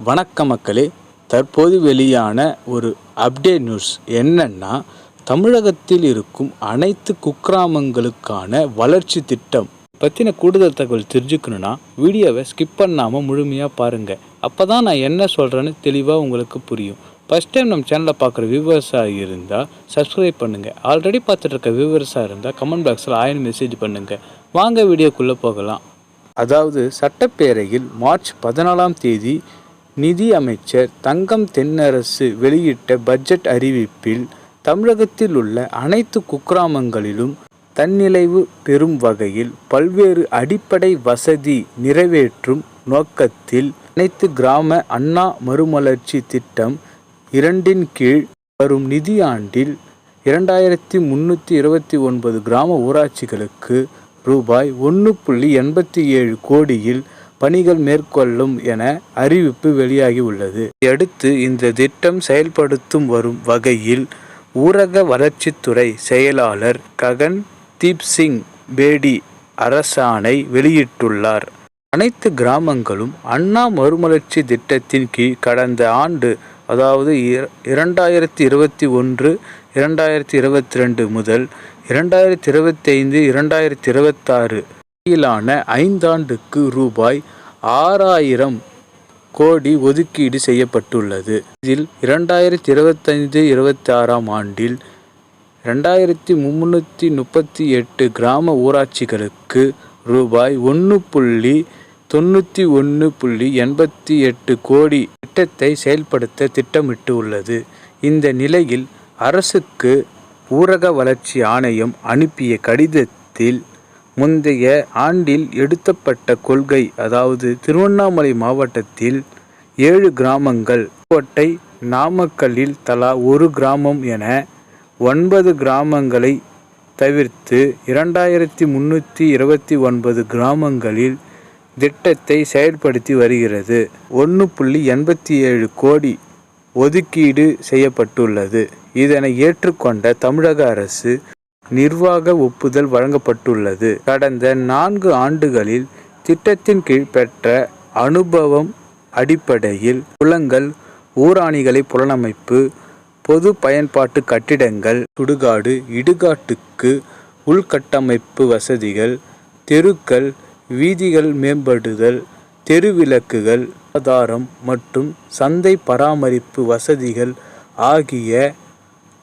வணக்க மக்களே தற்போது வெளியான ஒரு அப்டேட் நியூஸ் என்னன்னா தமிழகத்தில் இருக்கும் அனைத்து குக்கிராமங்களுக்கான வளர்ச்சி திட்டம் பற்றின கூடுதல் தகவல் தெரிஞ்சுக்கணுன்னா வீடியோவை ஸ்கிப் பண்ணாமல் முழுமையாக பாருங்கள் அப்போ தான் நான் என்ன சொல்கிறேன்னு தெளிவாக உங்களுக்கு புரியும். ஃபஸ்ட் டைம் நம்ம சேனலை பார்க்குற வியூவர்ஸாக இருந்தால் சப்ஸ்கிரைப் பண்ணுங்கள் ஆல்ரெடி பார்த்துட்டு இருக்க வியூவர்ஸாக இருந்தால் கமெண்ட் பாக்ஸில் ஆயிரம் மெசேஜ் பண்ணுங்கள் வாங்க வீடியோக்குள்ளே போகலாம். அதாவது சட்டப்பேரவையில் மார்ச் பதினாலாம் தேதி நிதி அமைச்சர் தங்கம் தென்னரசு வெளியிட்ட பட்ஜெட் அறிவிப்பில் தமிழகத்தில் உள்ள அனைத்து குக்கிராமங்களிலும் தன்னிலைவு பெறும் வகையில் பல்வேறு அடிப்படை வசதி நிறைவேற்றும் நோக்கத்தில் அனைத்து கிராம அண்ணா மறுமலர்ச்சி திட்டம் இரண்டின் கீழ் வரும் நிதியாண்டில் இரண்டாயிரத்தி முன்னூற்றி இருபத்தி ஒன்பது கிராம ஊராட்சிகளுக்கு ரூபாய் ஒன்று புள்ளி எண்பத்தி ஏழு கோடியில் பணிகள் மேற்கொள்ளும் என அறிவிப்பு வெளியாகி உள்ளது அடுத்து இந்த திட்டம் செயல்படுத்தும் வரும் வகையில் ஊரக வளர்ச்சித்துறை செயலாளர் ககன் தீப் சிங் பேடி அரசாணை வெளியிட்டுள்ளார். அனைத்து கிராமங்களும் அண்ணா மறுமலர்ச்சி திட்டத்தின் கீழ் கடந்த ஆண்டு அதாவது இரண்டாயிரத்தி இருபத்தி ஒன்று இரண்டாயிரத்தி இருபத்தி ரெண்டு முதல் இரண்டாயிரத்தி இருபத்தைந்து இரண்டாயிரத்தி இருபத்தாறு வரையிலான ஐந்தாண்டுக்கு ரூபாய் ஆறாயிரம் கோடி ஒதுக்கீடு செய்யப்பட்டுள்ளது. இதில் இரண்டாயிரத்தி இருபத்தைந்து இருபத்தி ஆறாம் ஆண்டில் ரெண்டாயிரத்தி முன்னூற்றி முப்பத்தி எட்டு கிராம ஊராட்சிகளுக்கு ரூபாய் ஒன்று புள்ளி தொண்ணூற்றி ஒன்று புள்ளி எண்பத்தி எட்டு கோடி திட்டத்தை செயல்படுத்த திட்டமிட்டு உள்ளது இந்த நிலையில் அரசுக்கு ஊரக வளர்ச்சி ஆணையம் அனுப்பிய கடிதத்தில் முந்தைய ஆண்டில் எடுத்தப்பட்ட கொள்கை அதாவது திருவண்ணாமலை மாவட்டத்தில் ஏழு கிராமங்கள். கோட்டை நாமக்கல்லில் தலா ஒரு கிராமம் என ஒன்பது கிராமங்களை தவிர்த்து இரண்டாயிரத்தி முன்னூற்றி இருபத்தி ஒன்பது கிராமங்களில் திட்டத்தை செயல்படுத்தி வருகிறது. ஒன்று புள்ளி எண்பத்தி ஏழு கோடி ஒதுக்கீடு செய்யப்பட்டுள்ளது. இதனை ஏற்றுக்கொண்ட தமிழக அரசு நிர்வாக ஒப்புதல் வழங்கப்பட்டுள்ளது. கடந்த நான்கு ஆண்டுகளில் திட்டத்தின் கீழ் பெற்ற அனுபவம் அடிப்படையில் குளங்கள் ஊராணிகளை புலனமைப்பு பொது பயன்பாட்டு கட்டிடங்கள் சுடுகாடு இடுகாட்டுக்கு உள்கட்டமைப்பு வசதிகள் தெருக்கள் வீதிகள் மேம்படுதல் தெருவிளக்குகள் ஆதாரம் மற்றும் சந்தை பராமரிப்பு வசதிகள் ஆகிய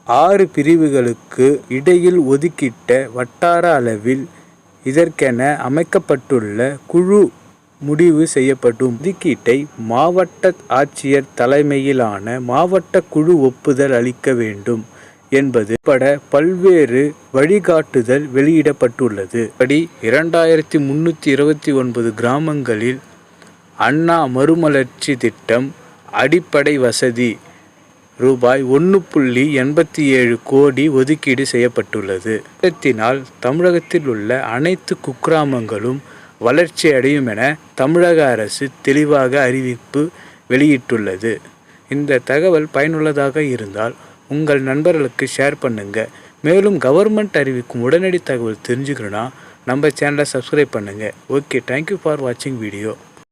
ஆறு பிரிவுகளுக்கு இடையில் ஒதுக்கிட்ட வட்டார அளவில் இதற்கென அமைக்கப்பட்டுள்ள குழு முடிவு செய்யப்படும். ஒதுக்கீட்டை மாவட்ட ஆட்சியர் தலைமையிலான மாவட்ட குழு ஒப்புதல் அளிக்க வேண்டும் என்பது பட பல்வேறு வழிகாட்டுதல் வெளியிடப்பட்டுள்ளது. படி இரண்டாயிரத்தி முன்னூற்றி இருபத்தி ஒன்பது கிராமங்களில் அண்ணா மறுமலர்ச்சி திட்டம் அடிப்படை வசதி ரூபாய் ஒன்று புள்ளி எண்பத்தி ஏழு கோடி ஒதுக்கீடு செய்யப்பட்டுள்ளது. திட்டத்தினால் தமிழகத்தில் உள்ள அனைத்து குக்கிராமங்களும் வளர்ச்சி அடையும் என தமிழக அரசு தெளிவாக அறிவிப்பு வெளியிட்டுள்ளது. இந்த தகவல் பயனுள்ளதாக இருந்தால் உங்கள் நண்பர்களுக்கு ஷேர் பண்ணுங்கள் மேலும் கவர்மெண்ட் அறிவிக்கும் உடனடி தகவல் தெரிஞ்சுக்கணுன்னா நம்ம சேனலை சப்ஸ்கிரைப் பண்ணுங்கள் ஓகே தேங்க்யூ ஃபார் வாட்சிங் வீடியோ